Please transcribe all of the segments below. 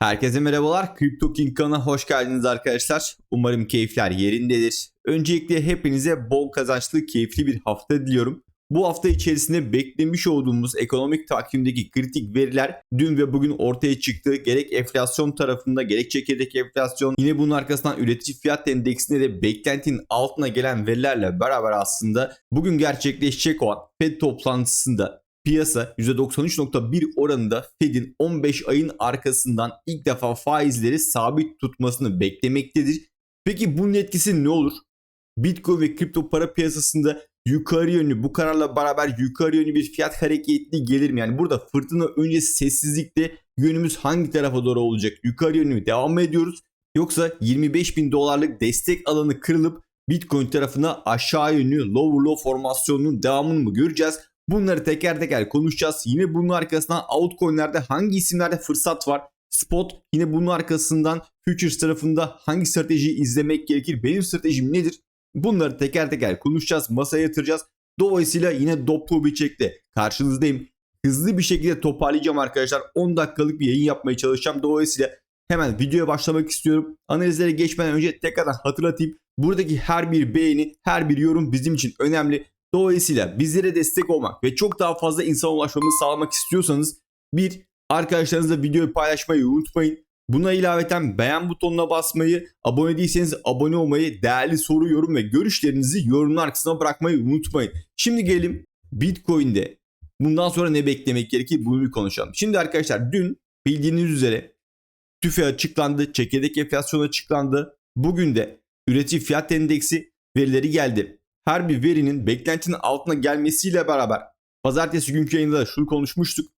Herkese merhabalar. Crypto King kanalına hoş geldiniz arkadaşlar. Umarım keyifler yerindedir. Öncelikle hepinize bol kazançlı, keyifli bir hafta diliyorum. Bu hafta içerisinde beklemiş olduğumuz ekonomik takvimdeki kritik veriler dün ve bugün ortaya çıktı. Gerek enflasyon tarafında gerek çekirdek enflasyon yine bunun arkasından üretici fiyat endeksinde de beklentinin altına gelen verilerle beraber aslında bugün gerçekleşecek olan FED toplantısında piyasa %93.1 oranında Fed'in 15 ayın arkasından ilk defa faizleri sabit tutmasını beklemektedir. Peki bunun etkisi ne olur? Bitcoin ve kripto para piyasasında yukarı yönlü bu kararla beraber yukarı yönlü bir fiyat hareketli gelir mi? Yani burada fırtına öncesi sessizlikte yönümüz hangi tarafa doğru olacak? Yukarı yönlü mü devam ediyoruz? Yoksa 25 bin dolarlık destek alanı kırılıp Bitcoin tarafına aşağı yönlü lower low formasyonunun devamını mı göreceğiz? Bunları teker teker konuşacağız. Yine bunun arkasından altcoin'lerde hangi isimlerde fırsat var? Spot yine bunun arkasından futures tarafında hangi stratejiyi izlemek gerekir? Benim stratejim nedir? Bunları teker teker konuşacağız, masaya yatıracağız. Dolayısıyla yine dop bir çekti. Karşınızdayım. Hızlı bir şekilde toparlayacağım arkadaşlar. 10 dakikalık bir yayın yapmaya çalışacağım. Dolayısıyla hemen videoya başlamak istiyorum. Analizlere geçmeden önce tekrardan hatırlatayım. Buradaki her bir beğeni, her bir yorum bizim için önemli. Dolayısıyla bizlere destek olmak ve çok daha fazla insan ulaşmamızı sağlamak istiyorsanız bir arkadaşlarınızla videoyu paylaşmayı unutmayın. Buna ilaveten beğen butonuna basmayı, abone değilseniz abone olmayı, değerli soru, yorum ve görüşlerinizi yorumlar kısmına bırakmayı unutmayın. Şimdi gelelim Bitcoin'de bundan sonra ne beklemek gerekir bunu bir konuşalım. Şimdi arkadaşlar dün bildiğiniz üzere TÜFE açıklandı, çekirdek enflasyon açıklandı. Bugün de üretici fiyat endeksi verileri geldi her bir verinin beklentinin altına gelmesiyle beraber pazartesi günkü yayında da şunu konuşmuştuk.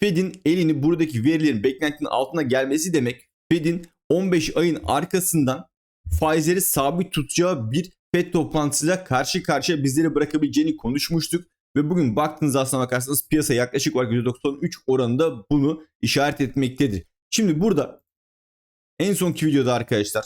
Fed'in elini buradaki verilerin beklentinin altına gelmesi demek Fed'in 15 ayın arkasından faizleri sabit tutacağı bir Fed toplantısıyla karşı karşıya bizleri bırakabileceğini konuşmuştuk. Ve bugün baktığınız aslına bakarsanız piyasa yaklaşık olarak %93 oranında bunu işaret etmektedir. Şimdi burada en sonki videoda arkadaşlar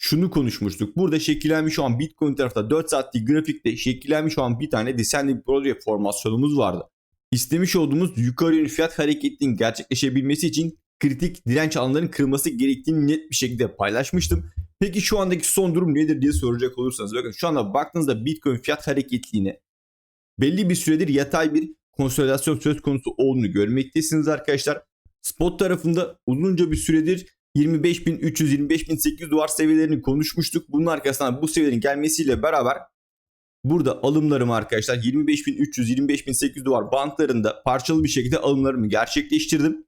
şunu konuşmuştuk. Burada şekillenmiş olan Bitcoin tarafta 4 saatlik grafikte şekillenmiş olan bir tane descending Broadway formasyonumuz vardı. İstemiş olduğumuz yukarı yönlü fiyat hareketinin gerçekleşebilmesi için kritik direnç alanların kırılması gerektiğini net bir şekilde paylaşmıştım. Peki şu andaki son durum nedir diye soracak olursanız bakın şu anda baktığınızda Bitcoin fiyat hareketliğine belli bir süredir yatay bir konsolidasyon söz konusu olduğunu görmektesiniz arkadaşlar. Spot tarafında uzunca bir süredir 25.300-25.800 dolar seviyelerini konuşmuştuk. Bunun arkasından bu seviyelerin gelmesiyle beraber burada alımlarımı arkadaşlar 25.300-25.800 dolar bantlarında parçalı bir şekilde alımlarımı gerçekleştirdim.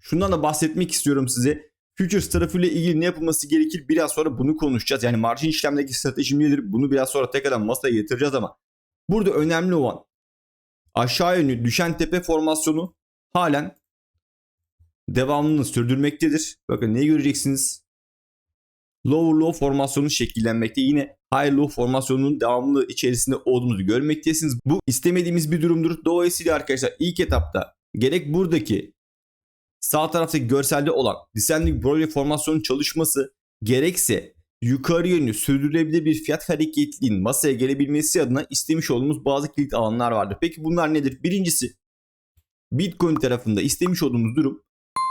Şundan da bahsetmek istiyorum size. Futures tarafıyla ilgili ne yapılması gerekir biraz sonra bunu konuşacağız. Yani marjin işlemdeki stratejim nedir bunu biraz sonra tekrardan masaya yatıracağız ama burada önemli olan aşağı yönlü düşen tepe formasyonu halen devamlılığını sürdürmektedir. Bakın ne göreceksiniz? Lower low formasyonu şekillenmekte. Yine high low formasyonunun devamlı içerisinde olduğumuzu görmektesiniz. Bu istemediğimiz bir durumdur. Dolayısıyla arkadaşlar ilk etapta gerek buradaki sağ taraftaki görselde olan descending Broadway formasyonun çalışması gerekse yukarı yönlü sürdürülebilir bir fiyat hareketliliğinin masaya gelebilmesi adına istemiş olduğumuz bazı kilit alanlar vardır. Peki bunlar nedir? Birincisi Bitcoin tarafında istemiş olduğumuz durum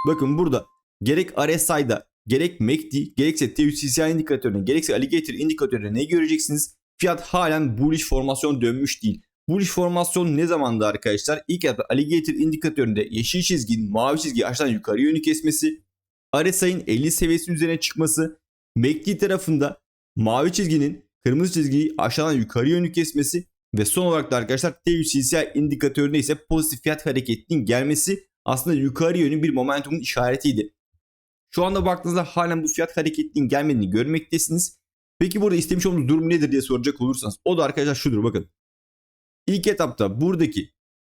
Bakın burada gerek RSI'da gerek MACD gerekse TVCCI indikatörüne gerekse Alligator indikatörüne ne göreceksiniz? Fiyat halen bullish formasyon dönmüş değil. Bullish formasyon ne zamandı arkadaşlar? İlk etapta Alligator indikatöründe yeşil çizginin mavi çizgi aşağıdan yukarı yönlü kesmesi, RSI'nin 50 seviyesinin üzerine çıkması, MACD tarafında mavi çizginin kırmızı çizgiyi aşağıdan yukarı yönlü kesmesi ve son olarak da arkadaşlar TVCCI indikatöründe ise pozitif fiyat hareketinin gelmesi aslında yukarı yönlü bir momentumun işaretiydi. Şu anda baktığınızda halen bu fiyat hareketinin gelmediğini görmektesiniz. Peki burada istemiş olduğunuz durum nedir diye soracak olursanız o da arkadaşlar şudur bakın. İlk etapta buradaki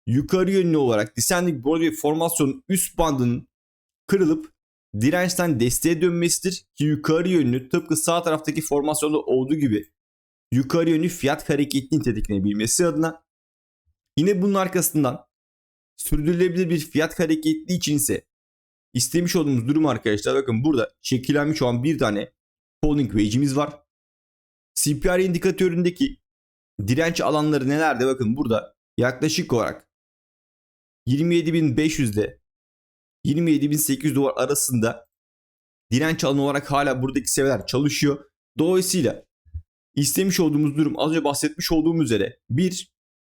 yukarı yönlü olarak descending Broadway formasyonun üst bandının kırılıp dirençten desteğe dönmesidir ki yukarı yönlü tıpkı sağ taraftaki formasyonda olduğu gibi yukarı yönlü fiyat hareketini tetikleyebilmesi adına yine bunun arkasından sürdürülebilir bir fiyat hareketli için ise istemiş olduğumuz durum arkadaşlar bakın burada şekillenmiş olan bir tane polling wage'imiz var. CPR indikatöründeki direnç alanları nelerde bakın burada yaklaşık olarak 27.500'de 27.800 dolar arasında direnç alanı olarak hala buradaki seviyeler çalışıyor. Dolayısıyla istemiş olduğumuz durum az önce bahsetmiş olduğum üzere bir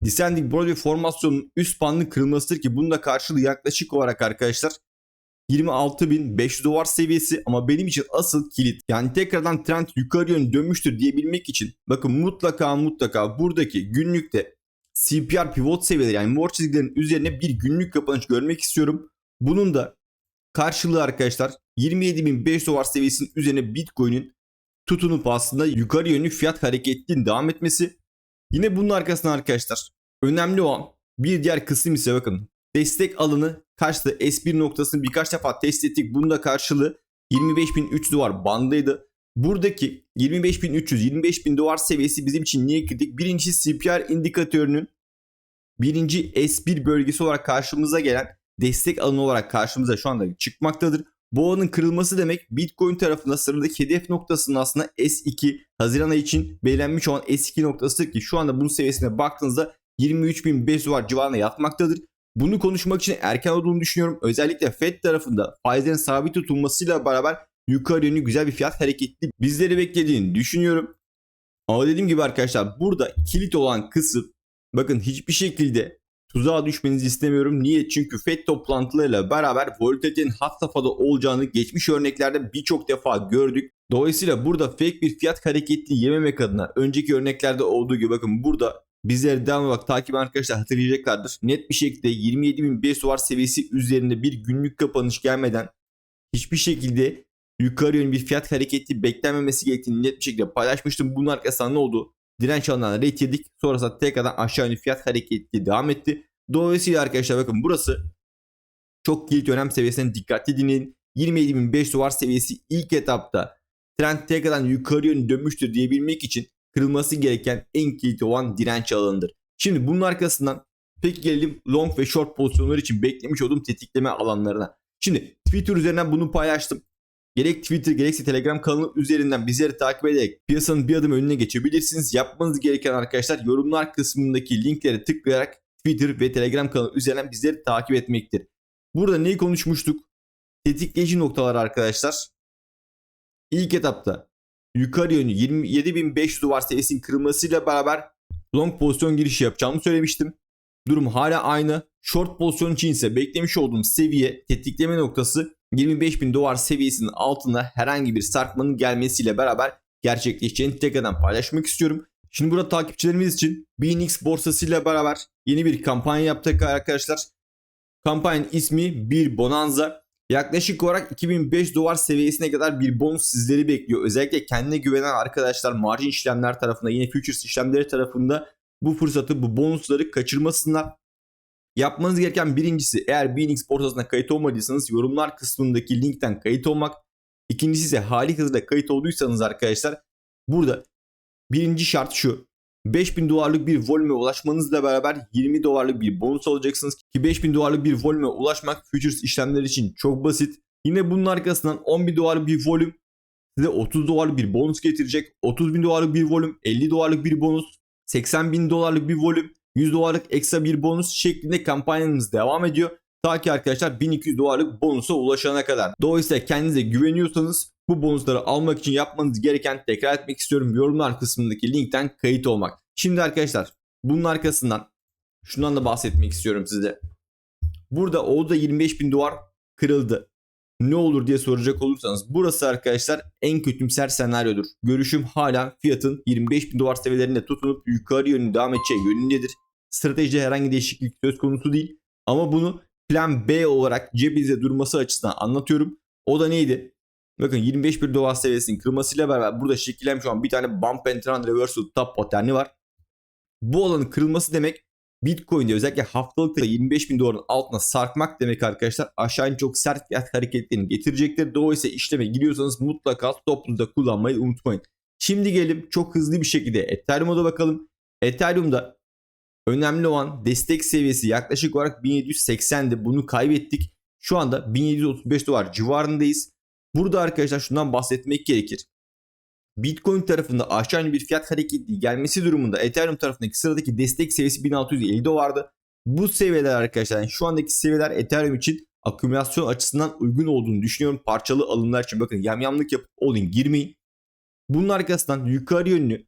Descending Broadway formasyonunun üst bandının kırılmasıdır ki bunun da karşılığı yaklaşık olarak arkadaşlar 26.500 dolar seviyesi ama benim için asıl kilit yani tekrardan trend yukarı yönlü dönmüştür diyebilmek için bakın mutlaka mutlaka buradaki günlükte CPR pivot seviyeleri yani mor çizgilerin üzerine bir günlük kapanış görmek istiyorum. Bunun da karşılığı arkadaşlar 27.500 dolar seviyesinin üzerine Bitcoin'in tutunup aslında yukarı yönlü fiyat hareketinin devam etmesi. Yine bunun arkasından arkadaşlar önemli olan bir diğer kısım ise bakın destek alanı kaçtı? S1 noktasını birkaç defa test ettik. Bunun da karşılığı 25.300 dolar bandıydı. Buradaki 25.300-25.000 dolar seviyesi bizim için niye kritik? Birincisi CPR indikatörünün birinci S1 bölgesi olarak karşımıza gelen destek alanı olarak karşımıza şu anda çıkmaktadır. Bu alanın kırılması demek Bitcoin tarafında sıradaki hedef noktasının aslında S2 Haziran ayı için belirlenmiş olan S2 noktasıdır ki şu anda bunun seviyesine baktığınızda 23.500 var civarında yatmaktadır. Bunu konuşmak için erken olduğunu düşünüyorum. Özellikle Fed tarafında faizlerin sabit tutulmasıyla beraber yukarı yönlü güzel bir fiyat hareketli bizleri beklediğini düşünüyorum. Ama dediğim gibi arkadaşlar burada kilit olan kısım bakın hiçbir şekilde tuzağa düşmenizi istemiyorum. Niye? Çünkü FED toplantılarıyla beraber volatilitenin hat safhada olacağını geçmiş örneklerde birçok defa gördük. Dolayısıyla burada fake bir fiyat hareketli yememek adına önceki örneklerde olduğu gibi bakın burada bizleri devam olarak takip arkadaşlar hatırlayacaklardır. Net bir şekilde 27.500 dolar seviyesi üzerinde bir günlük kapanış gelmeden hiçbir şekilde yukarı yönlü bir fiyat hareketi beklenmemesi gerektiğini net bir şekilde paylaşmıştım. Bunun arkasından ne oldu? Direnç alanlarına rate. Sonrasında tekrardan aşağı yönlü fiyat hareketi devam etti. Dolayısıyla arkadaşlar bakın burası çok kilit önem seviyesine dikkatli dinleyin. 27.500 dolar seviyesi ilk etapta trend tekrardan yukarı yönlü dönmüştür diyebilmek için kırılması gereken en kilit olan direnç alanıdır. Şimdi bunun arkasından peki gelelim long ve short pozisyonlar için beklemiş olduğum tetikleme alanlarına. Şimdi Twitter üzerinden bunu paylaştım. Gerek Twitter gerekse Telegram kanalı üzerinden bizleri takip ederek piyasanın bir adım önüne geçebilirsiniz. Yapmanız gereken arkadaşlar yorumlar kısmındaki linklere tıklayarak Twitter ve Telegram kanalı üzerinden bizleri takip etmektir. Burada neyi konuşmuştuk? Tetikleyici noktalar arkadaşlar. İlk etapta yukarı yönlü 27.500 dolar seviyesinin kırılmasıyla beraber long pozisyon girişi yapacağımı söylemiştim. Durum hala aynı. Short pozisyon için ise beklemiş olduğum seviye tetikleme noktası 25.000 dolar seviyesinin altında herhangi bir sarkmanın gelmesiyle beraber gerçekleşeceğini tekrardan paylaşmak istiyorum. Şimdi burada takipçilerimiz için BNX borsasıyla beraber yeni bir kampanya yaptık arkadaşlar. Kampanyanın ismi bir bonanza. Yaklaşık olarak 2005 dolar seviyesine kadar bir bonus sizleri bekliyor. Özellikle kendine güvenen arkadaşlar margin işlemler tarafında yine futures işlemleri tarafında bu fırsatı bu bonusları kaçırmasınlar. Yapmanız gereken birincisi eğer BNX borsasına kayıt olmadıysanız yorumlar kısmındaki linkten kayıt olmak. İkincisi ise hali hazırda kayıt olduysanız arkadaşlar burada birinci şart şu. 5000 dolarlık bir volüme ulaşmanızla beraber 20 dolarlık bir bonus alacaksınız. Ki 5000 dolarlık bir volüme ulaşmak futures işlemler için çok basit. Yine bunun arkasından 10.000 dolarlık bir volüm size 30 dolarlık bir bonus getirecek. 30 bin dolarlık bir volüm, 50 dolarlık bir bonus, 80 bin dolarlık bir volüm, 100 dolarlık ekstra bir bonus şeklinde kampanyamız devam ediyor. Ta ki arkadaşlar 1200 dolarlık bonusa ulaşana kadar. Dolayısıyla kendinize güveniyorsanız bu bonusları almak için yapmanız gereken tekrar etmek istiyorum. Yorumlar kısmındaki linkten kayıt olmak. Şimdi arkadaşlar bunun arkasından şundan da bahsetmek istiyorum size. Burada Oğuz'da 25 bin dolar kırıldı. Ne olur diye soracak olursanız burası arkadaşlar en kötümser senaryodur. Görüşüm hala fiyatın 25 bin dolar seviyelerinde tutunup yukarı yönlü devam edeceği yönündedir. Stratejide herhangi değişiklik söz konusu değil. Ama bunu plan B olarak cebinizde durması açısından anlatıyorum. O da neydi? Bakın 25 bir dolar seviyesinin kırılmasıyla beraber burada şekillenmiş şu an bir tane bump and run reversal top paterni var. Bu alanın kırılması demek Bitcoin'de özellikle haftalıkta 25 bin doların altına sarkmak demek arkadaşlar aşağı çok sert fiyat hareketlerini getirecektir. Dolayısıyla işleme giriyorsanız mutlaka stop'unuzda kullanmayı unutmayın. Şimdi gelelim çok hızlı bir şekilde Ethereum'a da bakalım. Ethereum'da önemli olan destek seviyesi yaklaşık olarak 1780'di. Bunu kaybettik. Şu anda 1735 dolar civarındayız. Burada arkadaşlar şundan bahsetmek gerekir. Bitcoin tarafında aşağı bir fiyat hareketi gelmesi durumunda Ethereum tarafındaki sıradaki destek seviyesi 1650 dolardı. Bu seviyeler arkadaşlar yani şu andaki seviyeler Ethereum için akümülasyon açısından uygun olduğunu düşünüyorum parçalı alımlar için. Bakın yamyamlık yapıp olin girmeyin. Bunun arkasından yukarı yönlü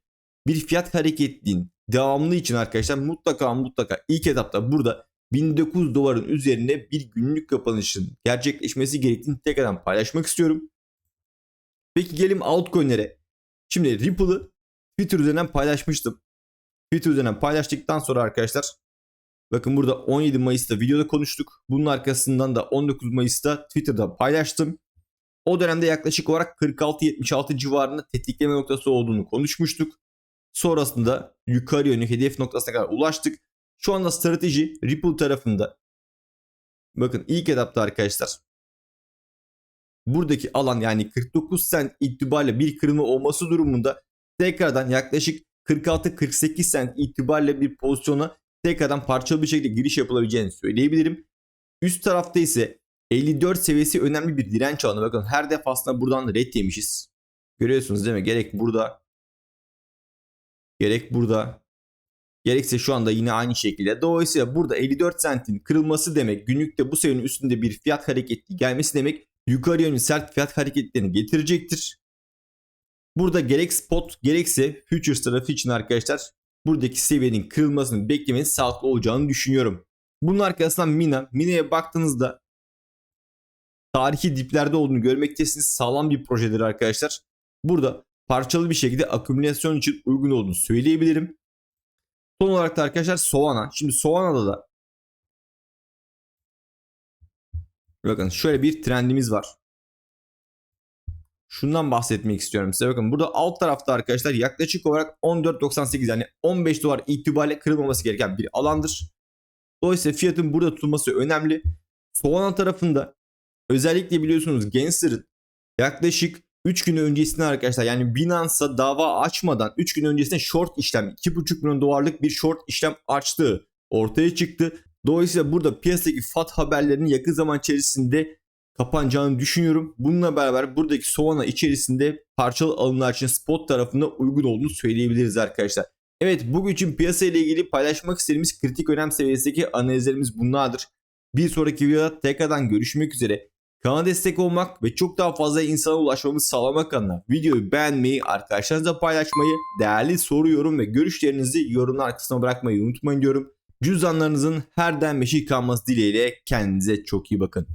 bir fiyat hareketliğin devamlı için arkadaşlar mutlaka mutlaka ilk etapta burada 1900 doların üzerinde bir günlük kapanışın gerçekleşmesi gerektiğini tekrardan paylaşmak istiyorum. Peki gelelim altcoin'lere. Şimdi Ripple'ı Twitter üzerinden paylaşmıştım. Twitter üzerinden paylaştıktan sonra arkadaşlar bakın burada 17 Mayıs'ta videoda konuştuk. Bunun arkasından da 19 Mayıs'ta Twitter'da paylaştım. O dönemde yaklaşık olarak 46-76 civarında tetikleme noktası olduğunu konuşmuştuk. Sonrasında yukarı yönlü hedef noktasına kadar ulaştık. Şu anda strateji Ripple tarafında. Bakın ilk etapta arkadaşlar. Buradaki alan yani 49 cent itibariyle bir kırılma olması durumunda tekrardan yaklaşık 46-48 cent itibariyle bir pozisyona tekrardan parçalı bir şekilde giriş yapılabileceğini söyleyebilirim. Üst tarafta ise 54 seviyesi önemli bir direnç alanı. Bakın her defasında buradan red yemişiz. Görüyorsunuz değil mi? Gerek burada gerek burada gerekse şu anda yine aynı şekilde. Dolayısıyla burada 54 centin kırılması demek günlükte bu seviyenin üstünde bir fiyat hareketli gelmesi demek yukarı yönlü sert fiyat hareketlerini getirecektir. Burada gerek spot gerekse futures tarafı için arkadaşlar buradaki seviyenin kırılmasını beklemeniz sağlıklı olacağını düşünüyorum. Bunun arkasından Mina. Mina'ya baktığınızda tarihi diplerde olduğunu görmektesiniz. Sağlam bir projedir arkadaşlar. Burada parçalı bir şekilde akümülasyon için uygun olduğunu söyleyebilirim. Son olarak da arkadaşlar Solana. Şimdi Solana'da da bakın şöyle bir trendimiz var. Şundan bahsetmek istiyorum size. Bakın burada alt tarafta arkadaşlar yaklaşık olarak 14.98 yani 15 dolar itibariyle kırılmaması gereken bir alandır. Dolayısıyla fiyatın burada tutulması önemli. Solana tarafında özellikle biliyorsunuz Gensler'ın yaklaşık 3 gün öncesinde arkadaşlar yani Binance'a dava açmadan 3 gün öncesinde short işlem 2,5 milyon dolarlık bir short işlem açtığı ortaya çıktı. Dolayısıyla burada piyasadaki FAT haberlerinin yakın zaman içerisinde kapanacağını düşünüyorum. Bununla beraber buradaki Solana içerisinde parçalı alımlar için spot tarafında uygun olduğunu söyleyebiliriz arkadaşlar. Evet bugün için piyasa ile ilgili paylaşmak istediğimiz kritik önem seviyesindeki analizlerimiz bunlardır. Bir sonraki videoda tekrardan görüşmek üzere. Kanala destek olmak ve çok daha fazla insana ulaşmamızı sağlamak adına videoyu beğenmeyi, arkadaşlarınızla paylaşmayı, değerli soru, yorum ve görüşlerinizi yorumlar kısmına bırakmayı unutmayın diyorum. Cüzdanlarınızın her daim meşil kalması dileğiyle kendinize çok iyi bakın.